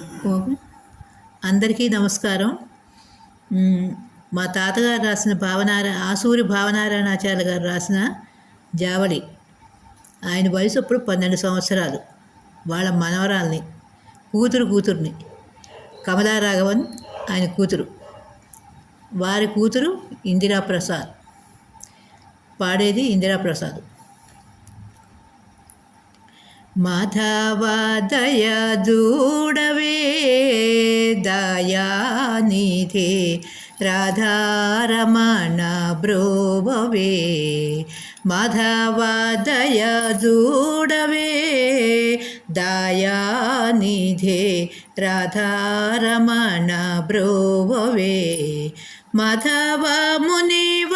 Okay. అందరికీ నమస్కారం. మా తాతగారు రాసిన భావనారా ఆసూరి భావనారాయణాచార్య గారు రాసిన జావళి. ఆయన వయసు అప్పుడు పన్నెండు సంవత్సరాలు. వాళ్ళ మనవరాల్ని కూతురు కూతుర్ని. కమలా రాఘవన్ ఆయన కూతురు. వారి కూతురు ఇందిరా ప్రసాద్. పాడేది ఇందిరా ప్రసాద్. మాధవ దూడవే దయానిధే రాధారమణ బ్రోవవే మాధవ దూడవే దయానిధే రాధారమణ బ్రోవవే మాధవ మునివ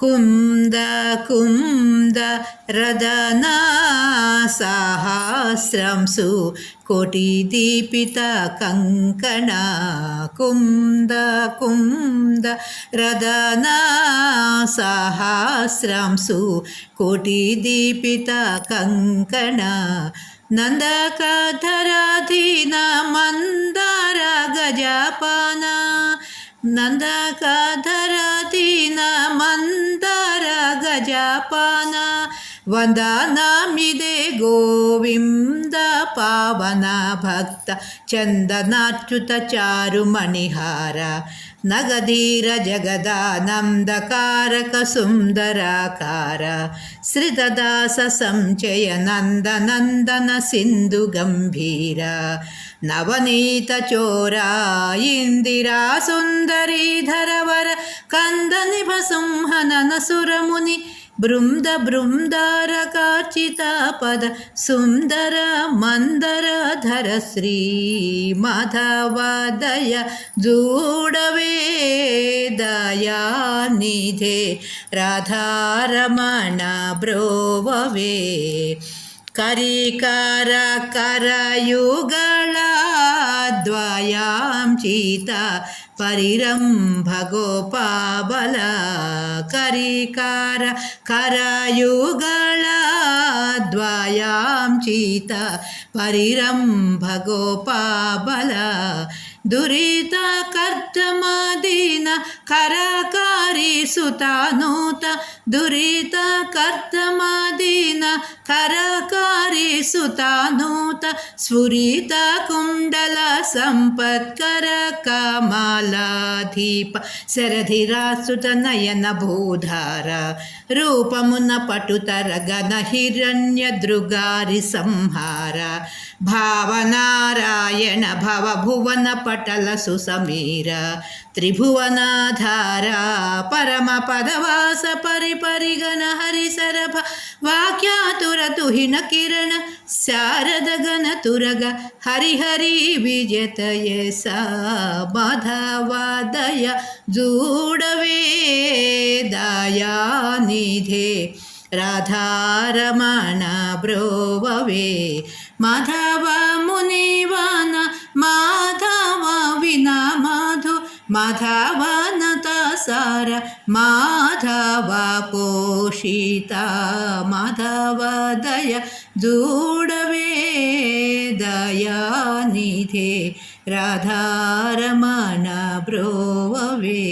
దయానిధే రాధారమణ బ్రోవవే కుంద కుంద రదనా సహస్రంసు కోటి దీపిత కంకణ కుంద కుంద రదనా సహస్రంసు కోటి దీపిత గజపాన వందనామిదే గోవింద పావన భక్త చందనాచ్యుత చారు మణిహార నగధీర జగదానందకారక సుందరాకార శ్రితదాస సంచయ నందనందన సింధు గంభీర నవనీత చోరా ఇందిరా సుందరీ ధరవర కంద నిభ సింహనన సురముని బృంద బృందార కార్చిత పద సుందర మందర ధర శ్రీ మాధవదయ జూడవే దయానిధే రాధారమణ బ్రోవవే ಕರಿಕರ ಕರಯುಗಳ ದ್ವಯಾಂ ಚೀತ ಪರಿರಂಭ ಗೋಪಾಬಲ ಕರಿಕಾರ ಕರಯುಗಳ ದ್ವಯಾಂ ಚೀತ ಪರಿರಂಭ ಗೋಪಾಬಲ ದುರಿತ ಕರ್ತಮದೀನ ಕರಕಾರಿಸುತ್ತಾನೂತ ದುರಿತ ಕರ್ತಮದೀನ ಕರಕಾರಿಸುತ್ತಾನೂತ ಸ್ಫುರಿತ ಕುಂಡಲ ಸಂಪತ್ಕರ ಕಮಲ. కమలాధీప శరధిరాసుత నయన భూధార రూపమున పటుతర గణ హిరణ్య దృగారి సంహార. భావనారాయణ భవ భువన పటల సుసమీర. त्रिभुवनाधारा, परमपदवास, परिपरिगण, हरिसरभ वाक्यातुरतुहिन किरण शारदगणतुरग हरिहरि विजतये सा माधवादय जूडवेदायानिधे, राधारमण, ब्रोववे, माधव, मुनिवान, माधव, विनामा माधवनतसार माधवा पोषिता माधवदय दूरवे दयानिधे राधारमण ब्रोववे